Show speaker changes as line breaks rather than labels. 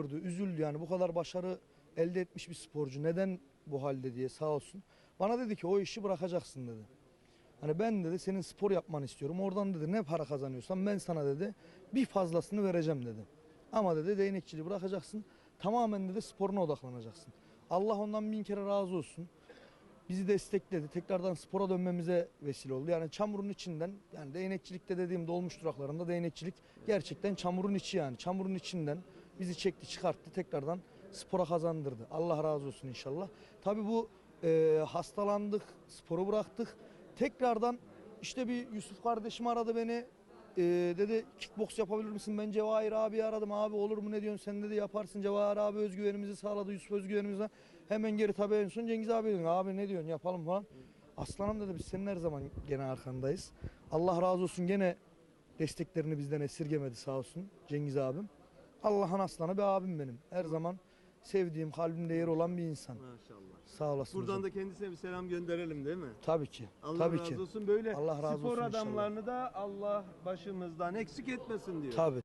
gördü, üzüldü yani bu kadar başarı elde etmiş bir sporcu neden bu halde diye sağ olsun. Bana dedi ki o işi bırakacaksın dedi. Hani ben dedi senin spor yapmanı istiyorum. Oradan dedi ne para kazanıyorsan ben sana dedi bir fazlasını vereceğim dedi. Ama dedi değnekçiliği bırakacaksın. Tamamen dedi sporuna odaklanacaksın. Allah ondan bin kere razı olsun. Bizi destekledi. Tekrardan spora dönmemize vesile oldu. Yani çamurun içinden yani değnekçilikte dediğim dolmuş duraklarında değnekçilik gerçekten çamurun içi yani. Çamurun içinden bizi çekti çıkarttı tekrardan spora kazandırdı. Allah razı olsun inşallah. Tabii bu e, hastalandık, sporu bıraktık. Tekrardan işte bir Yusuf kardeşim aradı beni. E, dedi kickbox yapabilir misin? Ben Cevahir abi aradım. Abi olur mu ne diyorsun sen dedi yaparsın. Cevahir abi özgüvenimizi sağladı. Yusuf özgüvenimizi Hemen geri tabii en son Cengiz abi dedim. Abi ne diyorsun yapalım falan. Aslanım dedi biz senin her zaman gene arkandayız. Allah razı olsun gene desteklerini bizden esirgemedi sağ olsun Cengiz abim. Allah'ın aslanı bir abim benim. Her zaman sevdiğim, kalbimde yer olan bir insan.
Maşallah.
Sağ olasın
Buradan
hocam.
da kendisine bir selam gönderelim değil mi?
Tabii ki.
Allah
tabii
razı
ki.
olsun. Böyle
Allah razı
spor
olsun inşallah.
adamlarını da Allah başımızdan eksik etmesin diyor.
Tabii.